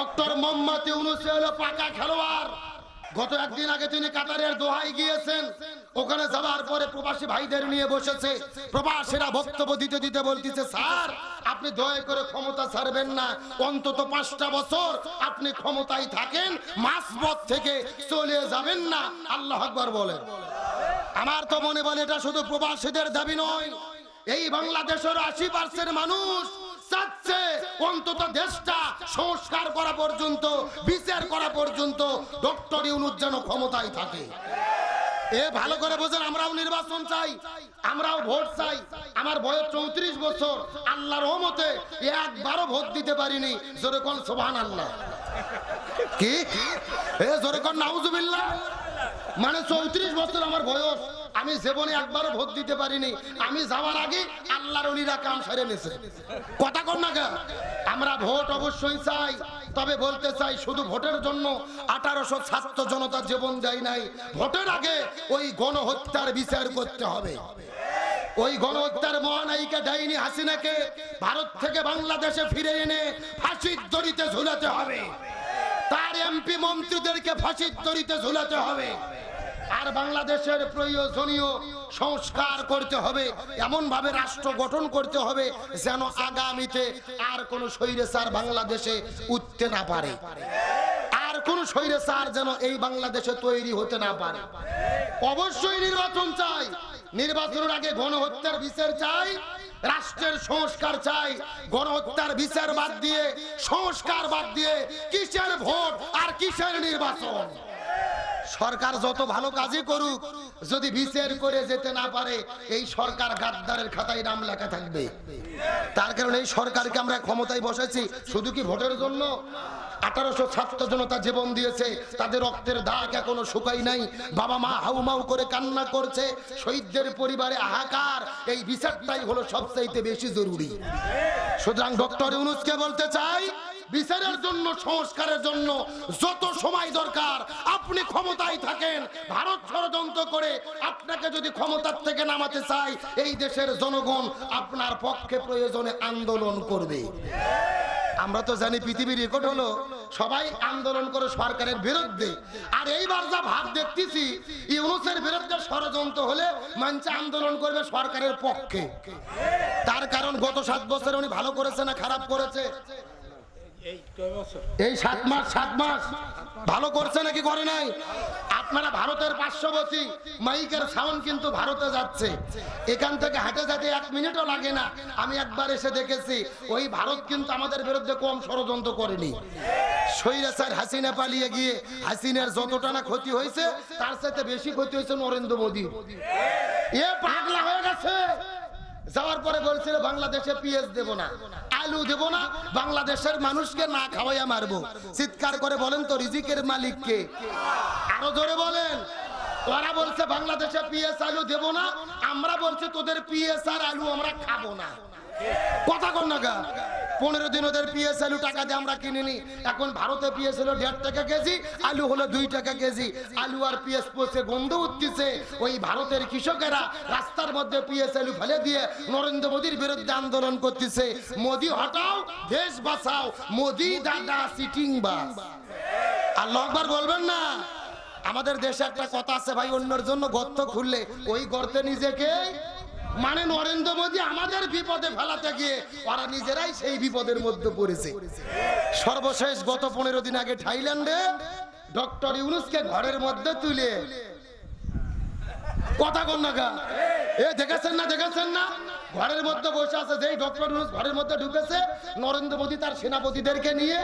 Doctor Mohammad Yunus হলো পাকা খেলোয়াড়। গত একদিন আগে তিনি কাতারের দোহাই গিয়েছেন। ওখানে যাওয়ার পরে প্রবাসী ভাইদের নিয়ে বসেছে। প্রবাসীরা বক্তব্য দিতে দিতে বলতেছে, স্যার, আপনি দয়া করে ক্ষমতা ছাড়বেন না। অন্তত পাঁচটা বছর আপনি ক্ষমতায় থাকেন মাসবত থেকে চলে যাবেন না। আল্লাহ আকবর বলেন। আমার তো মনে বলে এটা শুধু প্রবাসীদের দাবি নয়। এই বাংলাদেশের আশি পার্সেন্ট মানুষ চাচ্ছে, অন্তত দেশটা সংস্কার করা পর্যন্ত, বিচার করা পর্যন্ত ডক্টর ইউনুস যেন ক্ষমতায় থাকে। এ ভালো করে বোঝেন, আমরাও নির্বাচন চাই, আমরাও ভোট চাই। আমার বয়স চৌত্রিশ বছর, আল্লাহর রহমতে একবারও ভোট দিতে পারিনি। জোরে কোন সোভান আল্লাহ কি? এ নাউজুবিল্লাহ। মানে চৌত্রিশ বছর আমার বয়স। আমি জীবনে একবারও ভোট দিতে পারিনি। আমি যাওয়ার আগে আল্লাহর অলিরা কাম সারে নিছে। কথা কর না গা? আমরা ভোট অবশ্যই চাই। তবে বলতে চাই, শুধু ভোটের জন্য আঠারোশো ছাত্র জনতা জীবন দেয় নাই। ভোটের আগে ওই গণহত্যার বিচার করতে হবে। ওই গণহত্যার মহানায়িকা ডাইনি হাসিনাকে ভারত থেকে বাংলাদেশে ফিরে এনে ফাঁসির দড়িতে ঝুলাতে হবে। তার এমপি মন্ত্রীদেরকে ফাঁসির দড়িতে ঝুলাতে হবে। আর বাংলাদেশের প্রয়োজনীয় সংস্কার করতে হবে এমন ভাবে রাষ্ট্র গঠন করতে হবে যেন আগামীতে আর কোন স্বৈরাচার বাংলাদেশে উঠতে না পারে। আর কোন স্বৈরাচার যেন এই বাংলাদেশে তৈরি হতে না পারে। অবশ্যই নির্বাচন চাই। নির্বাচনের আগে গণহত্যার বিচার চাই। রাষ্ট্রের সংস্কার চাই, গণহত্যার বিচার বাদ দিয়ে, সংস্কার বাদ দিয়ে কিসের ভোট আর কিসের নির্বাচন? সরকার যত ভালো কাজই করুক, যদি বিচার করে যেতে না পারে, এই সরকার গাদ্দারের খাতায় নাম লেখা থাকবে। তার কারণে এই সরকারকে আমরা ক্ষমতায় বসেছি, শুধু কি ভোটের জন্য? আঠারোশো ছাত্র জীবন দিয়েছে। তাদের রক্তের দাগ এখনও শুকাই নাই। বাবা মা করে কান্না করছে। পরিবারে হাহাকার। এই বিচারটাই হলো বেশি জরুরি। সুতরাং ডক্টর বলতে চাই, বিচারের জন্য, সংস্কারের জন্য যত সময় দরকার, আপনি ক্ষমতায় থাকেন। ভারত ষড়যন্ত্র করে আপনাকে যদি ক্ষমতার থেকে নামাতে চাই, এই দেশের জনগণ আপনার পক্ষে প্রয়োজনে আন্দোলন করবে। আমরা তো জানি পৃথিবীর রেকর্ড হলো সবাই আন্দোলন করে সরকারের বিরুদ্ধে। আর এইবার যা ভাব দেখতেছি, ইউনুসের বিরুদ্ধে ষড়যন্ত্র হলে মানছে আন্দোলন করবে সরকারের পক্ষে। তার কারণ গত সাত বছর উনি ভালো করেছে না খারাপ করেছে? এই সাত মাস সাত মাস। ভালো করছে নাকি করে নাই? আপনারা ভারতের পার্শ্ববর্তী মাইকের সাউন্ড কিন্তু ভারতে যাচ্ছে। এখান থেকে হাঁটে যেতে এক মিনিটও লাগে না। আমি একবার এসে দেখেছি, ওই ভারত কিন্তু আমাদের বিরুদ্ধে কম ষড়যন্ত্র করেনি। স্বৈরাচার হাসিনা পালিয়ে গিয়ে হাসিনার যতটা না ক্ষতি হয়েছে, তার সাথে বেশি ক্ষতি হয়েছে নরেন্দ্র মোদী। এ পাগলা হয়ে গেছে। যাওয়ার পরে বলছিল, বাংলাদেশে পিএস দেব না। আলু দেব না, বাংলাদেশের মানুষকে না খাওয়াইয়া মারবো। চিৎকার করে বলেন তো, রিজিকের মালিককে। আরও জোরে বলেন, ওরা বলছে, বাংলাদেশে পিএস আলু দেব না, আমরা বলছি তোদের পিএস আর আলু আমরা খাব না। কথা কর না পনেরো দিন ওদের পিএস আলু টাকা দিয়ে আমরা কিনিনি। এখন ভারতে পিএস হলো দেড় টাকা কেজি, আলু হলো দুই টাকা কেজি। আলু আর পিএস পচে গন্ধ উঠতেছে। ওই ভারতের কৃষকেরা রাস্তার মধ্যে পিএস আলু ফেলে দিয়ে নরেন্দ্র মোদীর বিরুদ্ধে আন্দোলন করতেছে। মোদি হটাও, দেশ বাঁচাও। মোদি দাদা সিটিং বাস। আল্লাহ আকবার বলবেন না, আমাদের দেশে একটা কথা আছে ভাই, অন্যের জন্য গর্ত খুললে ওই গর্তে নিজেকে মানে নরেন্দ্র মোদী আমাদের বিপদে ফেলাতে গিয়ে ওরা নিজেরাই সেই বিপদের মধ্যে পড়েছে। সর্বশেষ গত পনেরো দিন আগে থাইল্যান্ডে ডক্টর ইউনুসকে ঘরের মধ্যে তুলে কথা কন না এ দেখেছেন না দেখেছেন না? ঘরের মধ্যে বসে আছে যেই ডক্টর ইউনুস ঘরের মধ্যে ঢুকেছে, নরেন্দ্র মোদী তার সেনাপতিদেরকে নিয়ে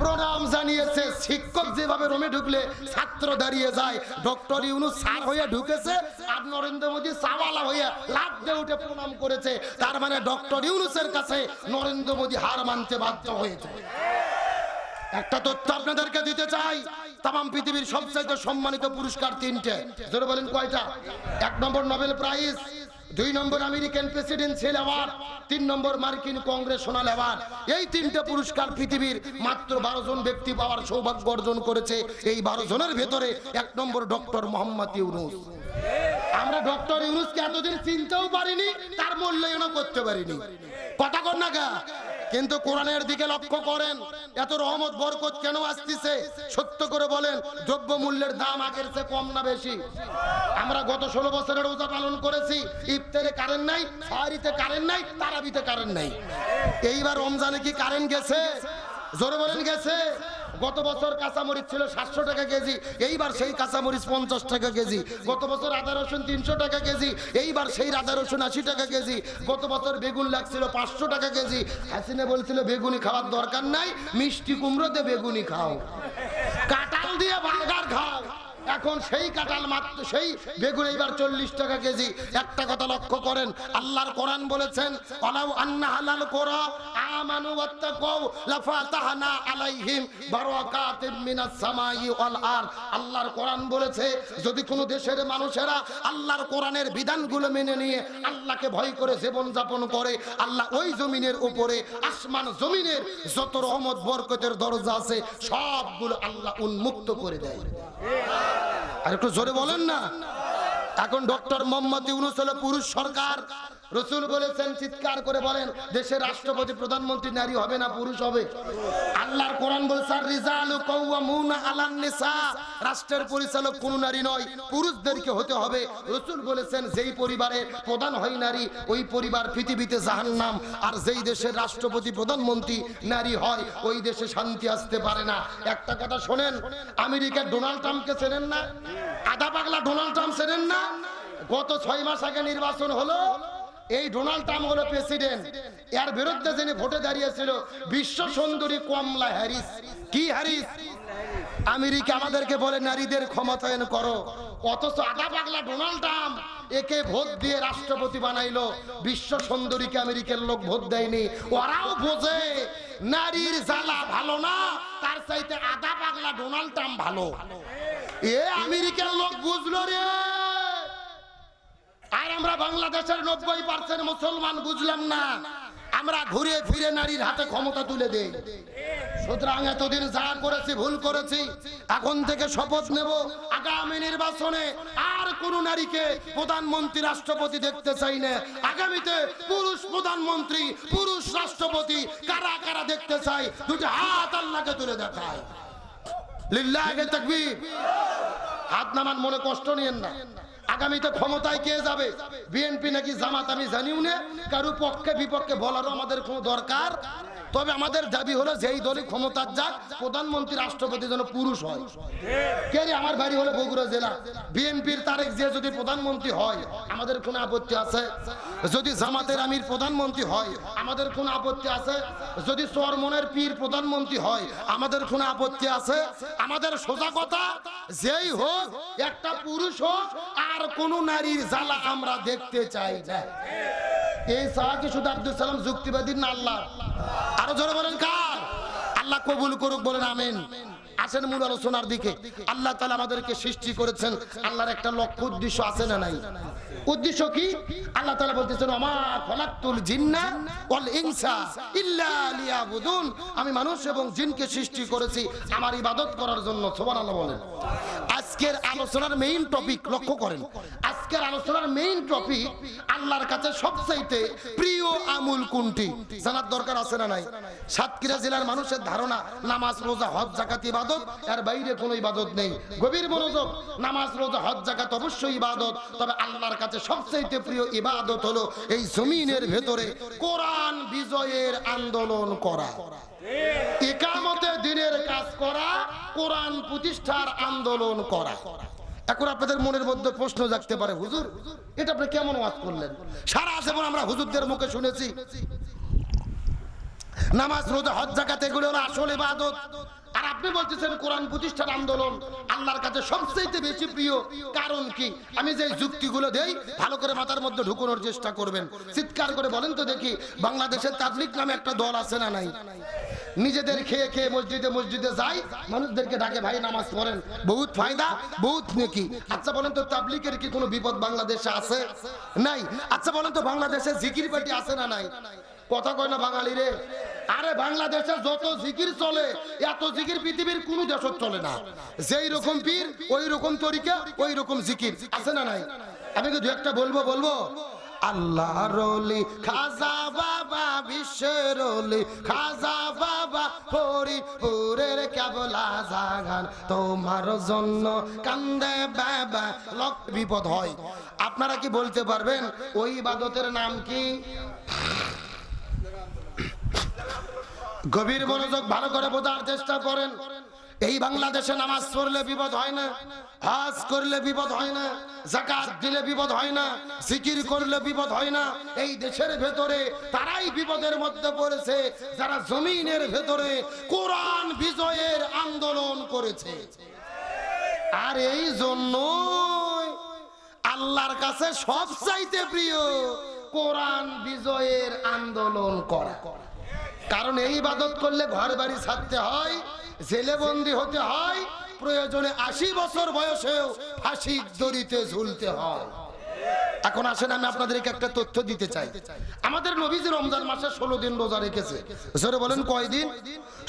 প্রণাম জানিয়েছে। শিক্ষক যেভাবে রোমে ঢুকলে ছাত্র দাঁড়িয়ে যায়, ডক্টর ইউনুস স্যার হয়ে ঢুকেছে আর নরেন্দ্র মোদী সাওয়ালা হয়ে লাভ দিয়ে উঠে প্রণাম করেছে। তার মানে ডক্টর ইউনুসের কাছে নরেন্দ্র মোদী হার মানতে বাধ্য হয়েছে। একটা তথ্য আপনাদেরকে দিতে চাই তাম পৃথিবীর সবচাইতে সম্মানিত পুরস্কার তিনটে। জোরে বলেন কয়টা? এক নম্বর নোবেল প্রাইজ। দুই নম্বর আমেরিকান প্রেসিডেন্ট সেল অ্যাওয়ার্ড তিন নম্বর মার্কিন কংগ্রেস সোনাল অ্যাওয়ার্ড এই তিনটে পুরস্কার পৃথিবীর মাত্র বারো জন ব্যক্তি পাওয়ার সৌভাগ্য অর্জন করেছে এই বারো জনের ভেতরে এক নম্বর ডক্টর মোহাম্মদ ইউনুস। আমরা ডক্টর ইউনুসকে এতদিন চিনতেও পারিনি, তার মূল্যায়নও করতে পারিনি। কথা কর না গা। কিন্তু কোরআনের দিকে লক্ষ্য করেন, এত রহমত বরকত কেন আসতেছে? সত্য করে বলেন দ্রব্য মূল্যের দাম আগের চেয়ে কম না বেশি। আমরা গত ষোলো বছরের রোজা পালন করেছি, ইফতারে কারেন্ট নাই সাহারিতে কারেন্ট নাই, তারাবিতে কারেন্ট নাই। এইবার রমজানে কি কারেন্ট গেছে? জোরে বলেন গেছে। গত বছর কাঁচামরিচ ছিল সাতশো টাকা কেজি, এইবার সেই কাঁচামরিচ পঞ্চাশ টাকা কেজি। গত বছর আদা রসুন তিনশো টাকা কেজি, এইবার সেই আদা রসুন আশি টাকা কেজি। গত বছর বেগুন লাগছিল পাঁচশো টাকা কেজি। হাসিনা বলছিল, বেগুনি খাওয়ার দরকার নাই, মিষ্টি কুমড়োতে বেগুনি খাও। কাঁঠাল দিয়ে বার্গার খাও। এখন সেই কাঁঠাল মাত্র, সেই বেগুন এইবার চল্লিশ টাকা কেজি। একটা কথা লক্ষ্য করেন, আল্লাহর কোরআন বলেছেন অলাউ আন্না হালাল কোরা আমানু ওয়াত্তাকাউ, লাফাতাহনা আলাইহিম বারাকাতিম মিনাস সামাই ওয়াল আরদ। আল্লাহর কোরআন বলেছে, যদি কোনো দেশের মানুষেরা আল্লাহর কোরআনের বিধানগুলো মেনে নিয়ে আল্লাহকে ভয় করে জীবন যাপন করে, আল্লাহ ওই জমিনের উপরে আসমান জমিনের যত রহমত, বরকতের দরজা আছে, সবগুলো আল্লাহ উন্মুক্ত করে দেয়। আর একটু জোরে বলেন না। এখন ডক্টর মোহাম্মদ ইউনুস হলো পুরুষ সরকার। রসুল বলেছেন, চিৎকার করে বলেন, দেশের রাষ্ট্রপতি প্রধানমন্ত্রী নারী হবে না পুরুষ হবে? আল্লাহর কোরআন বলছে আর আলান নিসা। রাষ্ট্রের পরিচালক কোন নারী নয়, পুরুষদেরকে হতে হবে। রসুল বলেছেন, যেই পরিবারে প্রধান হয় নারী, ওই পরিবার পৃথিবীতে জাহান্নাম, আর যেই দেশের রাষ্ট্রপতি প্রধানমন্ত্রী নারী হয়, ওই দেশে শান্তি আসতে পারে না। একটা কথা শোনেন আমেরিকার ডোনাল্ড ট্রাম্পকে চেনেন না? আধা পাগলা ডোনাল্ড ট্রাম্প চেনেন না? গত ছয় মাস আগে নির্বাচন হলো এই ডোনাল্ড ট্রাম্প হলো প্রেসিডেন্ট। এর বিরুদ্ধে যিনি ভোটে দাঁড়িয়েছিল, বিশ্ব সুন্দরী কমলা হ্যারিস। কি হ্যারিস? আমেরিকা আমাদেরকে বলে নারীদের ক্ষমতায়ন করো। অথচ আধা পাগলা ডোনাল্ড ট্রাম্প একে ভোট দিয়ে রাষ্ট্রপতি বানাইলো। বিশ্ব সুন্দরীকে আমেরিকার লোক ভোট দেয়নি। ওরাও বোঝে নারীর জ্বালা ভালো না, তার চাইতে আধা পাগলা ডোনাল্ড ট্রাম্প ভালো। এ আমেরিকার লোক বুঝলো রে! আর আমরা বাংলাদেশের নব্বই পার্সেন্ট মুসলমান বুঝলাম না। আমরা ঘুরে ফিরে নারীর হাতে ক্ষমতা তুলে দেই। সুতরাং এতদিন যা করেছি, ভুল করেছি, এখন থেকে শপথ নেব। আগামী নির্বাচনে আর কোন নারীকে প্রধানমন্ত্রী, রাষ্ট্রপতি দেখতে চাই না। আগামীতে পুরুষ প্রধানমন্ত্রী, পুরুষ রাষ্ট্রপতি কারা কারা দেখতে চাই, দুটি হাত আল্লাহকে তুলে দেখায়। লিল্লাহে তাকবীর। হাত নামান মনে কষ্ট নিয়েন না। আগামীতে ক্ষমতায় কে যাবে? বিএনপি নাকি জামাত, আমি জানিও না। কারও পক্ষে, বিপক্ষে বলারও আমাদের কোনো দরকার তবে আমাদের দাবি হলো যেই দলই ক্ষমতার যাক, প্রধানমন্ত্রী, রাষ্ট্রপতি যেন পুরুষ হয়। আমার বাড়ি হলো বগুড়া জেলা। বিএনপির তারেক যে যদি প্রধানমন্ত্রী হয়, আমাদের কোনো আপত্তি আছে? যদি জামাতের আমির প্রধানমন্ত্রী হয়, আমাদের কোনো আপত্তি আছে? যদি চরমনের পীর প্রধানমন্ত্রী হয়, আমাদের কোনো আপত্তি আছে? আমাদের সোজা কথা, যেই হোক, একটা পুরুষ হোক, আর কোন নারীর জ্বালা আমরা দেখতে চাই না। এই সাহাকে শুধু আব্দুল সালাম যুক্তিবাদী না আল্লাহ। আরও জোরে বলেন কার? আল্লাহ কবুল করুক বলেন আমিন। আসেন মূল আলোচনার দিকে। আল্লাহ তালা আমাদেরকে সৃষ্টি করেছেন। আল্লাহর একটা লক্ষ্য উদ্দেশ্য আছে না নাই? উদ্দেশ্য কি? আল্লাহ তালা বলতেছেন আমা খলাক্তুল জিন্না ওয়াল ইনসা ইল্লা লিয়াবুদুন। আমি মানুষ এবং জিনকে সৃষ্টি করেছি। আমার ইবাদত করার জন্য, সুবহানাল্লাহ বলেন। আজকের আলোচনার মেইন টপিক লক্ষ্য করেন। আজকের আলোচনার মেইন টপিক আল্লাহর কাছে সবচাইতে প্রিয় আমুল কোনটি? জানার দরকার আছে না নাই? সাতক্ষীরা জেলার মানুষের ধারণা, নামাজ, রোজা, হজ জাকাত ইবাদত, এর বাইরে কোনো ইবাদত নেই। গভীর মনোযোগ, নামাজ, রোজা, হজ জাকাত অবশ্যই ইবাদত, তবে আল্লাহর কাছে সবচাইতে প্রিয় ইবাদত হলো এই জমিনের ভেতরে কোরআন বিজয়ের আন্দোলন করা। একামতে দিনের কাজ করা, কোরআন প্রতিষ্ঠার আন্দোলন করা। এখন আপনাদের মনের মধ্যে প্রশ্ন জাগতে পারে, হুজুর, এটা আপনি কেমন ওয়াজ করলেন? সারা জীবন আমরা হুজুরদের মুখে শুনেছি, নামাজ, রোজা, হজ জাকাত এগুলো হলো আসল ইবাদত। আর আপনি বলতেছেন কোরআন প্রতিষ্ঠার আন্দোলন আল্লাহর কাছে সবচেয়ে বেশি প্রিয়। কারণ কি? আমি যে যুক্তিগুলো দেই, ভালো করে মাথার মধ্যে ঢুকানোর চেষ্টা করবেন। চিৎকার করে বলেন তো দেখি, বাংলাদেশের তাবলিক নামে একটা দল আছে না নাই? নিজেদের খেয়ে খেয়ে মসজিদে মসজিদে যায় মানুষদেরকে ডাকে, ভাই, নামাজ পড়েন। বহুত ফায়দা, বহুত নেকি। আচ্ছা বলেন তো তাবলিকের কি কোনো বিপদ বাংলাদেশে আছে? নাই। আচ্ছা বলেন তো, বাংলাদেশে জিকির পার্টি আছে না নাই? কথা কয় না বাঙালি রে। আরে, বাংলাদেশে যত জিকির চলে, এত জিকির পৃথিবীর কোন দেশত চলে না। যেই রকম পীর, ওই রকম তরিকা, ওই রকম জিকির। আছে না নাই? আমি কি দু একটা বলব বলব? আল্লাহ রলি খাজা বাবা, বিশ্বের রলি খাজা বাবা হরিপুরের কেবলা জাগান। তোমার জন্য কান্দে বাবা লক বিপদ হয়। আপনারা কি বলতে পারবেন, ওই ইবাদতের নাম কি? গভীর মনোযোগ ভালো করে বোঝার চেষ্টা করেন। এই বাংলাদেশে নামাজ পড়লে বিপদ হয় না, হাজ করলে বিপদ হয় না জাকাত দিলে বিপদ হয় না, জিকির করলে বিপদ হয় না। এই দেশের ভেতরে তারাই বিপদের মধ্যে পড়েছে, যারা জমিনের ভেতরে কোরআন বিজয়ের আন্দোলন করেছে। আর এই জন্য আল্লাহর কাছে সব চাইতে প্রিয় কোরআন বিজয়ের আন্দোলন করা। কারণ এই ইবাদত করলে ঘর বাড়ি ছাড়তে হয় জেলে বন্দি হতে হয় প্রয়োজনে আশি বছর বয়সেও ফাঁসি দড়িতে ঝুলতে হয়। এখন আসেন, আমি আপনাদেরকে একটা তথ্য দিতে চাই। আমাদের নবীজি রমজান মাসে ষোলো দিন রোজা রেখেছে। জোরে বলেন কয়দিন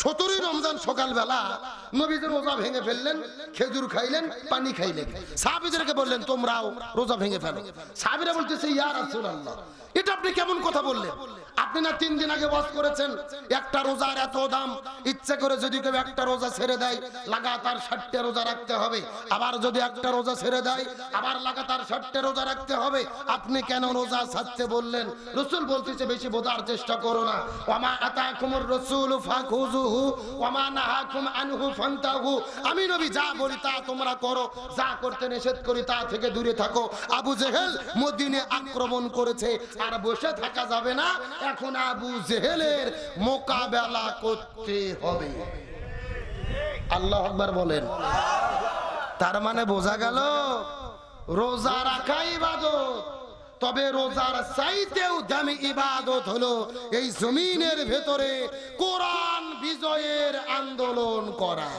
সতেরোই রমজান সকালবেলা নবীজি রোজা ভেঙে ফেললেন, খেজুর খাইলেন, পানি খাইলেন। সাহাবিদেরকে বললেন, তোমরাও রোজা ভেঙে ফেলো। সাহাবিরা বলতেছে ইয়ার রাসূলুল্লাহ। এটা আপনি কেমন কথা বললেন? আপনি না তিন দিন আগে বস করেছেন, একটা রোজার এত দাম। ইচ্ছে করে যদি কেউ একটা রোজা ছেড়ে দেয়, লাগাতার ষাটটা রোজা রাখতে হবে। আবার যদি একটা রোজা ছেড়ে দেয়, আবার লাগাতার ষাটটা রোজা রাখতে হবে। আপনি কেন রোজা ছাড়তে বললেন? রসুল বলতেছে, বেশি বোঝার চেষ্টা করো না। ওমা রসুল ওমা নাহাকুম আনহু আমি নবী, যা বলি তা তোমরা করো। যা করতে নিষেধ করি, তা থেকে দূরে থাকো। আবু জেহেল মদিনে আক্রমণ করেছে, আর বসে থাকা যাবে না। এখন আবু জেহেলের মোকাবেলা করতে হবে। আল্লাহ আকবার বলেন। তার মানে বোঝা গেল রোজা রাখা ইবাদত। তবে রোজার চাইতেও দামি ইবাদত হলো এই জমিনের ভেতরে কোরআন বিজয়ের আন্দোলন করা।